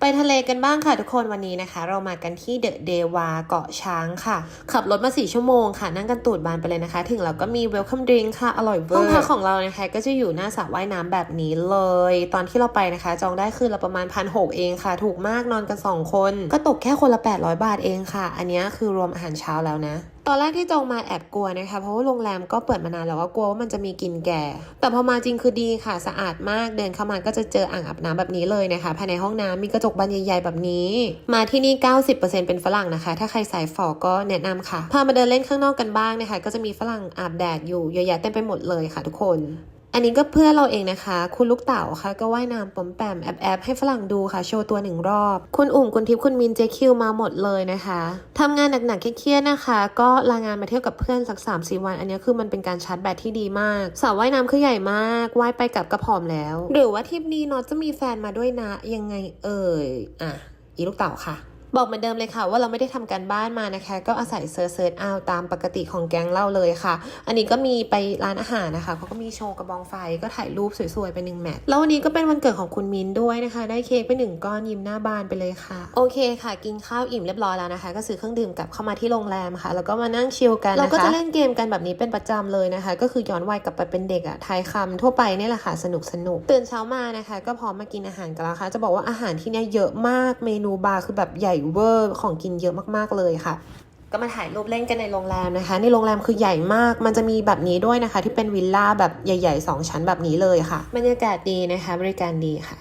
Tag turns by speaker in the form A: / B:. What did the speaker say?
A: ไปทะเลกันบ้างค่ะทุกคนวันนี้นะคะ เรามากันที่เดอะเดวาเกาะช้างค่ะ ขับรถมา4ชั่วโมงค่ะ นั่งกันตูดบานไปเลยนะคะ ถึงเราก็มีเวลคัมดริงค่ะ อร่อยเวอร์ห้องพักของเรานะคะ ก็จะอยู่หน้าสระว่ายน้ำแบบนี้เลย ตอนที่เราไปนะคะ จองได้คืนละประมาณพันหเองค่ะ ถูกมากนอนกัน 2 คน ก็ตกแค่คนละ 800 บาทเองค่ะ อันนี้คือรวมอาหารเช้าแล้วนะ ตอนแรกที่จองมาแอบกลัวนะคะเพราะว่าโรงแรมก็เปิดมานานแล้วว่ากลัวว่ามันจะมีกลิ่นแก่ แต่พอมาจริงคือดีค่ะสะอาดมากเดินเข้ามาก็จะเจออ่างอาบน้ำแบบนี้เลยนะคะภายในห้องน้ำมีกระจกบานใหญ่ๆแบบนี้ มาที่นี่ 90%เป็นฝรั่งนะคะ ถ้าใครสายฝอก็แนะนำค่ะพามาเดินเล่นข้างนอกกันบ้างนะคะ ก็จะมีฝรั่งอาบแดดอยู่เยอะแยะเต็มไปหมดเลยค่ะทุกคน อันนี้ก็เพื่อเราเองนะคะ คุณลูกเต๋าค่ะก็ว่ายน้ำปอมแปมแอบแอบให้ฝรั่งดูค่ะ โชว์ตัวหนึ่งรอบ คุณอุ่มคุณทิพย์คุณมินเจคิวมาหมดเลยนะคะทำงานหนักๆเครียดๆนะคะ ก็ลางานมาเที่ยวกับเพื่อนสัก3ามสี่วัน อันนี้คือมันเป็นการชาร์จแบตที่ดีมากสระว่ายน้ำคือใหญ่มากว่ายไปกลับก็ผอมแล้ว หรือว่าทริปนี้เนอตจะมีแฟนมาด้วยนะยังไงเอ่ยอะอีลูกเต๋าค่ะ บอกเหมือนเดิมเลยค่ะว่าเราไม่ได้ทำการบ้านมานะคะ ก็อาศัยเซิร์ชเซิร์ชเอาตามปกติของแก๊งเราเลยค่ะ อันนี้ก็มีไปร้านอาหารนะคะเขาก็มีโชว์กระบองไฟก็ถ่ายรูปสวยๆไปหนึ่งแมทแล้ววันนี้ก็เป็นวันเกิดของคุณมินด้วยนะคะ ได้เค้กไปหนึ่งก้อนยิ้มหน้าบานไปเลยค่ะ โอเคค่ะ กินข้าวอิ่มเรียบร้อยแล้วนะคะ ก็ซื้อเครื่องดื่มกลับเข้ามาที่โรงแรมค่ะ แล้วก็มานั่งชิลกันนะคะเราก็จะเล่นเกมกันแบบนี้เป็นประจำเลยนะคะ ก็คือย้อนวัยกลับไปเป็นเด็กอะทายคำทั่วไปเนี่ยแหละค่ะสนุกสนุกตื่นเช้ามานะคะ ก็พร้อมมากินอาหารกันแล้วค่ะ จะบอกว่าอาหารที่เนี่ยเยอะมากเมนูบาร์คือแบบใหญ่เวอร์ของกินเยอะมากๆเลยค่ะ ก็มาถ่ายรูปเล่นกันในโรงแรมนะคะ ในโรงแรมคือใหญ่มาก มันจะมีแบบนี้ด้วยนะคะ ที่เป็นวิลล่าแบบใหญ่ๆ2ชั้นแบบนี้เลยค่ะบรรยากาศดีนะคะ บริการดีค่ะ